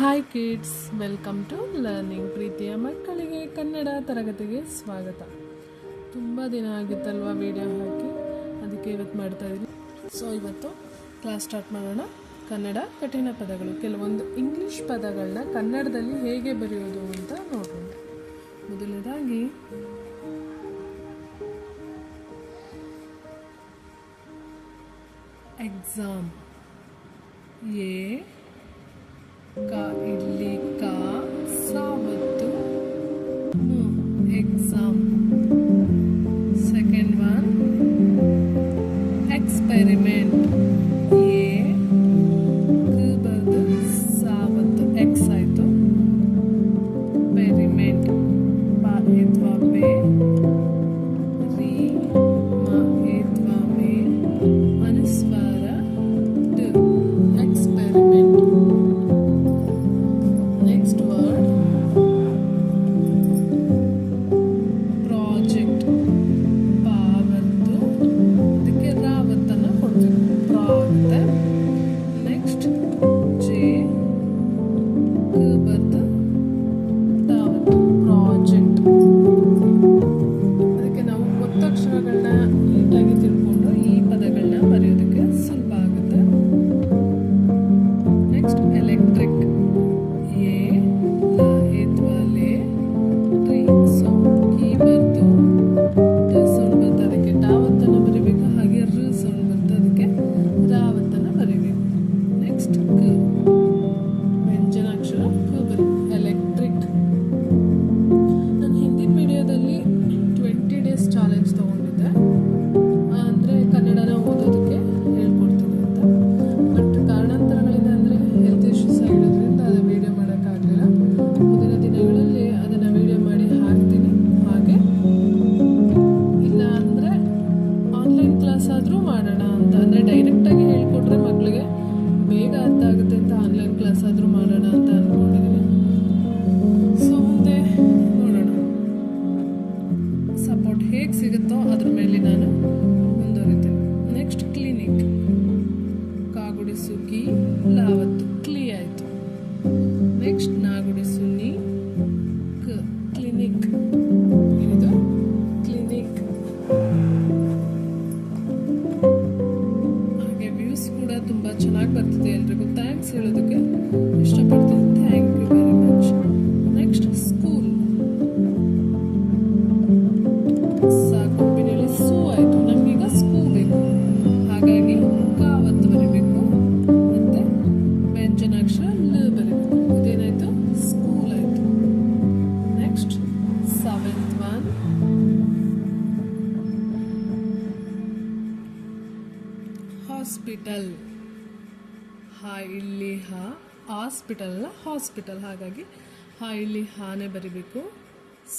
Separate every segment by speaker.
Speaker 1: Hi kids welcome to learning ಪ್ರೀತಿಯ ಮಕ್ಕಳಿಗೆ ಕನ್ನಡ ತರಗತಿಗೆ ಸ್ವಾಗತ ತುಂಬ ದಿನ ಆಗಿತ್ತಲ್ವ ವಿಡಿಯೋ ಹಾಕಿ? ಅದಕ್ಕೆ ಇವತ್ತು ಮಾಡ್ತಾ ಇದ್ದೀನಿ. ಸೊ ಇವತ್ತು ಕ್ಲಾಸ್ ಸ್ಟಾರ್ಟ್ ಮಾಡೋಣ. ಕನ್ನಡ ಕಠಿಣ ಪದಗಳು. ಕೆಲವೊಂದು ಇಂಗ್ಲೀಷ್ ಪದಗಳನ್ನ ಕನ್ನಡದಲ್ಲಿ ಹೇಗೆ ಬರೆಯೋದು ಅಂತ ನೋಡೋಣ ಮೊದಲನೇದಾಗಿ ಎಕ್ಸಾಮ್ ಎ ಕ ಇಲ್ಲಿ ಕ ಸಾವತ್ತು ಎಕ್ಸಾಮ್ ಸೆಕೆಂಡ್ ಒನ್ ಎಕ್ಸ್ಪೆರಿಮೆಂಟ್ ಆದರೂ ಮಾಡೋಣ ಅಂತ. ಅಂದರೆ ಡೈರೆಕ್ಟಾಗಿ ಹೇಳ್ಕೊಟ್ರೆ ಮಕ್ಕಳಿಗೆ ಬೇಗ ಅರ್ಥ ಆಗುತ್ತೆ ಅಂತ ಆನ್ಲೈನ್ ಕ್ಲಾಸ್ ಆದರೂ ಮಾಡೋಣ ಅಂತ ಅಂದ್ಕೊಂಡಿದ್ದೀನಿ ಸೊ ಮುಂದೆ ನೋಡೋಣ. ಸಪೋರ್ಟ್ ಹೇಗೆ ಸಿಗುತ್ತೋ ಅದ್ರ ಮೇಲೆ ನಾನು ಮುಂದುವರಿತೇನೆ ನೆಕ್ಸ್ಟ್ ಕ್ಲಿನಿಕ್ ಕಾಗುಡಿ ಸುಗ್ಗಿ, ಲಾವತ್ತು. ಕ್ಲೀ ಆಯಿತು. ನೆಕ್ಸ್ಟ್ ನಾಗುಡಿ ನೀ ಚೆನ್ನಾಗಿ ಬರ್ತಿದೆ ಎಲ್ರಿಗೂ. ಥ್ಯಾಂಕ್ಸ್ ಹೇಳೋದಕ್ಕೆ ಇಷ್ಟಪಡ್ತೀನಿ. Thank you very much next school ಸಾಕೊಂಬಿನಲ್ಲಿ ಸೂ ಆಯಿತು. ನಮಗೀಗ ಸ್ಕೂಲ್ ಬೇಕು. ಹಾಗಾಗಿ ಕಾವತ್ತು ಬರಿಬೇಕು. ಮತ್ತೆ ವ್ಯಂಜನಾಕ್ಷರ ಲ ಬರಿಬೇಕು. ಇದೇನಾಯಿತು ಸ್ಕೂಲ್ ಆಯಿತು. ನೆಕ್ಸ್ಟ್ ಸೆವೆಂತ್ ಒನ್ ಹಾಸ್ಪಿಟಲ್ ಹಾ, ಇಲ್ಲಿ ಹಾ ಹಾಸ್ಪಿಟಲ್ ಅಲ್ಲ ಹಾಸ್ಪಿಟಲ್ ಹಾಗಾಗಿ ಹಾ, ಇಲ್ಲಿ ಹಾನೆ ಬರಿಬೇಕು.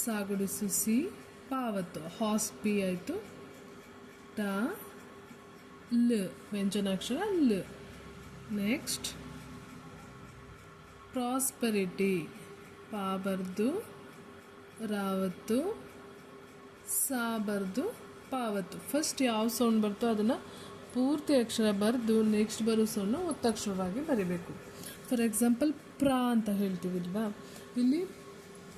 Speaker 1: ಸಾಗುಡಿಸು ಸಿ ಪಾವತ್ತು. ಹಾಸ್ಪಿ ಆಯಿತು. ಟ, ಲ್, ವ್ಯಂಜನಾಕ್ಷರ ಲ್. ನೆಕ್ಸ್ಟ್ ಪ್ರಾಸ್ಪರಿಟಿ ಪಾ ಬರ್ದು ರಾವತ್ತು. ಸಾ ಬರ್ದು ಪಾವತ್ತು. ಫಸ್ಟ್ ಯಾವ ಸೌಂಡ್ ಬರ್ತೋ ಅದನ್ನು ಪೂರ್ತಿ ಅಕ್ಷರ ಬರೆದು ನೆಕ್ಸ್ಟ್ ಬರೋ ಸೌಂಡ್ನ ಒತ್ತಕ್ಷರವಾಗಿ ಬರೀಬೇಕು. ಫಾರ್ ಎಕ್ಸಾಂಪಲ್ ಪ್ರಾ ಅಂತ ಹೇಳ್ತೀವಿಲ್ವಾ ಇಲ್ಲಿ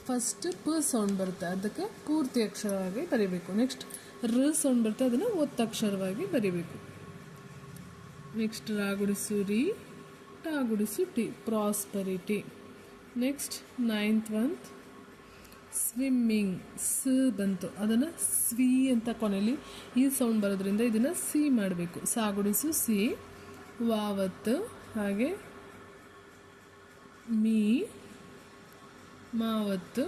Speaker 1: ಫಸ್ಟ್ ಪ ಸೌಂಡ್ ಬರುತ್ತೆ. ಅದಕ್ಕೆ ಪೂರ್ತಿ ಅಕ್ಷರವಾಗಿ ಬರೀಬೇಕು. ನೆಕ್ಸ್ಟ್ ರ ಸೌಂಡ್ ಬರುತ್ತೆ. ಅದನ್ನು ಒತ್ತಕ್ಷರವಾಗಿ ಬರೀಬೇಕು. ನೆಕ್ಸ್ಟ್ ರಾಗುಡಿಸು ರಿ ಟಾಗುಡಿಸು ಟಿ. ಪ್ರಾಸ್ಪರಿಟಿ ನೆಕ್ಸ್ಟ್ ನೈನ್ತ್ ಒಂತ್ ಸ್ವಿಮ್ಮಿಂಗ್, ಸ್ ಬಂತು. ಅದನ್ನು ಸ್ವಿ ಅಂತ ಕೊನೆಯಲ್ಲಿ ಈ ಸೌಂಡ್ ಬರೋದ್ರಿಂದ ಇದನ್ನು ಸಿ ಮಾಡಬೇಕು. ಸಾಗುಡಿಸು ಸಿ, ವಾವತ್ತು, ಹಾಗೆ ಮೀ, ಮಾವತ್ತು,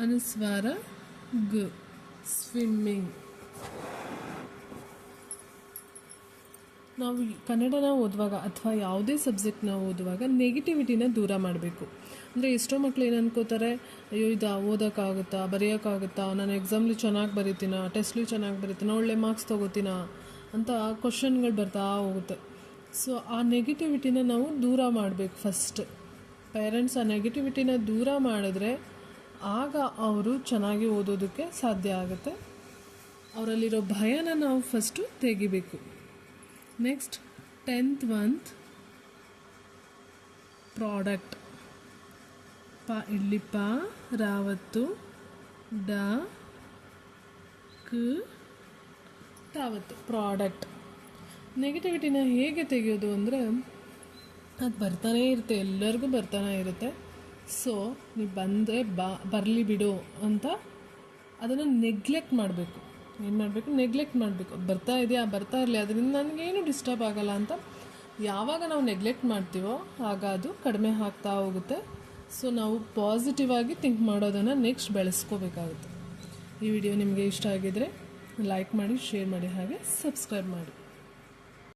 Speaker 1: ಅನುಸ್ವಾರ, ಗ್, ಸ್ವಿಮ್ಮಿಂಗ್. ನಾವು ಕನ್ನಡನ ಓದುವಾಗ ಅಥವಾ ಯಾವುದೇ ಸಬ್ಜೆಕ್ಟ್ನ ಓದುವಾಗ ನೆಗೆಟಿವಿಟಿನ ದೂರ ಮಾಡಬೇಕು. ಅಂದರೆ ಎಷ್ಟೋ ಮಕ್ಕಳು ಏನು ಅನ್ಕೋತಾರೆ, ಅಯ್ಯೋ, ಇದು ಓದೋಕ್ಕಾಗುತ್ತಾ, ಬರೆಯೋಕ್ಕಾಗುತ್ತಾ ನಾನು ಎಕ್ಸಾಮ್ಲಿ ಚೆನ್ನಾಗಿ ಬರೀತೀನ ಟೆಸ್ಟ್ಲಿ ಚೆನ್ನಾಗಿ ಬರೀತೀನ, ಒಳ್ಳೆ ಮಾರ್ಕ್ಸ್ ತೊಗೋತೀನ ಅಂತ ಕ್ವಶನ್ಗಳು ಬರ್ತಾ ಹೋಗುತ್ತೆ. ಸೊ ಆ ನೆಗೆಟಿವಿಟಿನ ನಾವು ದೂರ ಮಾಡಬೇಕು ಫಸ್ಟ್ ಪೇರೆಂಟ್ಸ್ ಆ ನೆಗೆಟಿವಿಟಿನ ದೂರ ಮಾಡಿದ್ರೆ ಆಗ ಅವರು ಚೆನ್ನಾಗಿ ಓದೋದಕ್ಕೆ ಸಾಧ್ಯ ಆಗುತ್ತೆ. ಅವರಲ್ಲಿರೋ ಭಯನ ನಾವು ಫಸ್ಟು ತೆಗಿಬೇಕು. ನೆಕ್ಸ್ಟ್ ಟೆಂತ್ ಮಂತ್ ಪ್ರಾಡಕ್ಟ್ ಪ ಇಲ್ಲಿ ಪ ರಾವತ್ತು ಡ ಕ ತಾವತ್ತು ಪ್ರಾಡಕ್ಟ್ ನೆಗೆಟಿವಿಟಿನ ಹೇಗೆ ತೆಗೆಯೋದು ಅಂದರೆ, ಅದು ಬರ್ತಾನೆ ಇರುತ್ತೆ. ಎಲ್ಲರಿಗೂ ಬರ್ತಾನೆ ಇರುತ್ತೆ. ಸೊ ನೀವು ಬಂದರೆ ಬಾ, ಬರಲಿ ಬಿಡು ಅಂತ ಅದನ್ನು ನೆಗ್ಲೆಕ್ಟ್ ಮಾಡಬೇಕು. ಏನು ಮಾಡಬೇಕು? ನೆಗ್ಲೆಕ್ಟ್ ಮಾಡಬೇಕು. ಬರ್ತಾ ಇದೆಯಾ? ಬರ್ತಾ ಇರಲಿ. ಅದರಿಂದ ನನಗೇನು ಡಿಸ್ಟರ್ಬ್ ಆಗಲ್ಲ ಅಂತ ಯಾವಾಗ ನಾವು ನೆಗ್ಲೆಕ್ಟ್ ಮಾಡ್ತೀವೋ ಆಗ ಅದು ಕಡಿಮೆ ಆಗ್ತಾ ಹೋಗುತ್ತೆ. ಸೊ ನಾವು ಪಾಸಿಟಿವ್ ಆಗಿ ಥಿಂಕ್ ಮಾಡೋದನ್ನು ನೆಕ್ಸ್ಟ್ ಬೆಳೆಸ್ಕೋಬೇಕಾಗುತ್ತೆ. ಈ ವಿಡಿಯೋ ನಿಮಗೆ ಇಷ್ಟ ಆಗಿದರೆ ಲೈಕ್ ಮಾಡಿ ಶೇರ್ ಮಾಡಿ, ಹಾಗೆ ಸಬ್ಸ್ಕ್ರೈಬ್ ಮಾಡಿ.